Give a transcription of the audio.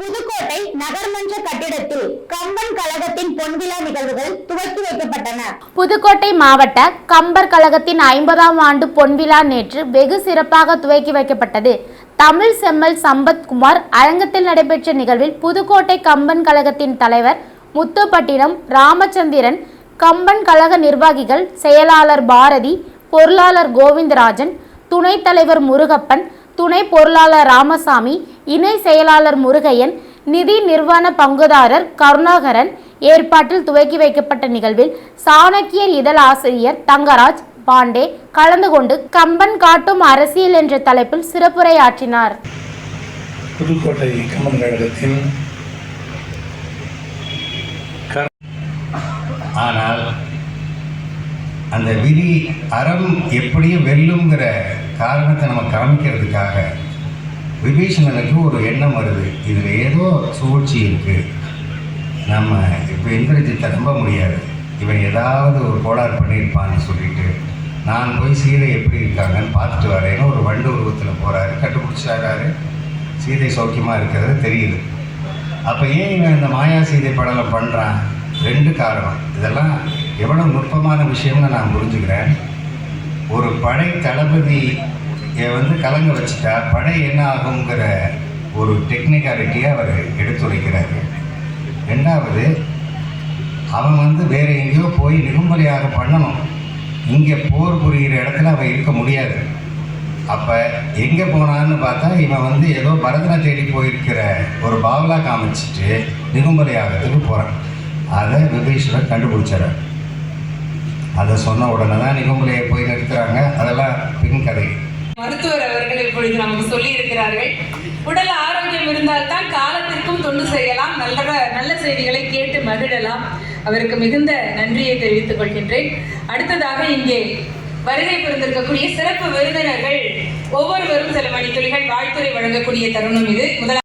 புதுக்கோட்டை நகர்மன்ற கட்டிடத்தில் கம்பன் கழகத்தின் பொன்விழா நிகழ்வுகள் துவக்கி வைக்கப்பட்டன. புதுக்கோட்டை மாவட்ட கம்பர் கழகத்தின் ஐம்பதாம் ஆண்டு பொன்விழா நேற்று வெகு சிறப்பாக துவக்கி வைக்கப்பட்டது. தமிழ் செம்மல் சம்பத்குமார் அரங்கத்தில் நடைபெற்ற நிகழ்வில் புதுக்கோட்டை கம்பன் கழகத்தின் தலைவர் முத்துப்பட்டினம் ராமச்சந்திரன் கம்பன் கழக நிர்வாகிகள் செயலாளர் பாரதி பொருளாளர் கோவிந்தராஜன் துணைத் தலைவர் முருகப்பன் துணை பொருளாளர் ராமசாமி இணை செயலாளர் முருகையன் நிதி நிர்வாண பங்குதாரர் கருணாகரன் ஏற்பாட்டில் துவக்கி வைக்கப்பட்ட நிகழ்வில் சாணக்கியர் இதழ் ஆசிரியர் தங்கராஜ் பாண்டே கலந்து கொண்டு கம்பன் காட்டும் அரசியல் என்ற தலைப்பில் சிறப்புரையாற்றினார். புதுக்கோட்டை கம்பன் கழகத்தின் ஆனால் அந்த விதி அறம் எப்படியும் வெல்லுங்கிற காரணத்தை நம்ம காமிக்கிறதுக்காக விபீஷணனுக்கு ஒரு எண்ணம் வருது. இதில் ஏதோ சூழ்ச்சி இருக்குது நம்ம இப்போ இந்திரஜித்தை நம்ப முடியாது. இவன் ஏதாவது ஒரு கோளாறு பண்ணியிருப்பான்னு சொல்லிட்டு நான் போய் சீதை எப்படி இருக்காங்கன்னு பார்த்துட்டு வரேன்னு ஒரு வண்டு உருவத்தில் போகிறாரு கண்டுபிடிச்சாரு சீதை சௌக்கியமாக இருக்கிறது தெரியுது. அப்போ ஏன் இவன் இந்த மாயா சீதை படலம் பண்ணுறான் ரெண்டு காரணம். இதெல்லாம் எவ்வளோ நுட்பமான விஷயம்னு நான் புரிஞ்சுக்கிறேன். ஒரு படை தளபதி வந்து கலங்க வச்சுட்டா படை என்ன ஆகுங்கிற ஒரு டெக்னிக்காலிட்டியை அவர் எடுத்துரைக்கிறார். ரெண்டாவது அவன் வந்து வேறு எங்கேயோ போய் நிகும்பலியாக பண்ணணும். இங்கே போர் புரிகிற இடத்துல அவன் இருக்க முடியாது. அப்போ எங்கே போனான்னு பார்த்தா இவன் வந்து ஏதோ பரதனை தேடி போயிருக்கிற ஒரு பாவலா காமிச்சிட்டு நிகும்பலி ஆகிறதுக்கு போகிறான் அதை விபீஷணர் கண்டுபிடிச்சாரு. அதை சொன்ன உடனே தான் நிகும்பலையை போய் நிறுத்துறாங்க கதை. மருத்துவர் அவர்கள் இப்பொழுது நமக்கு சொல்லி இருக்கிறார்கள் உடல் ஆரோக்கியம் இருந்தால்தான் காலத்திற்கும் தொண்டு செய்யலாம் நல்ல நல்ல செய்திகளை கேட்டு மகிழலாம். அவருக்கு மிகுந்த நன்றியை தெரிவித்துக் கொள்கின்றேன். அடுத்ததாக இங்கே வருகை புரிந்திருக்கக்கூடிய சிறப்பு விருந்தினர்கள் ஒவ்வொருவரும் சில மணித்துளிகள் வாழ்த்துறை வழங்கக்கூடிய தருணம் இது. முதல்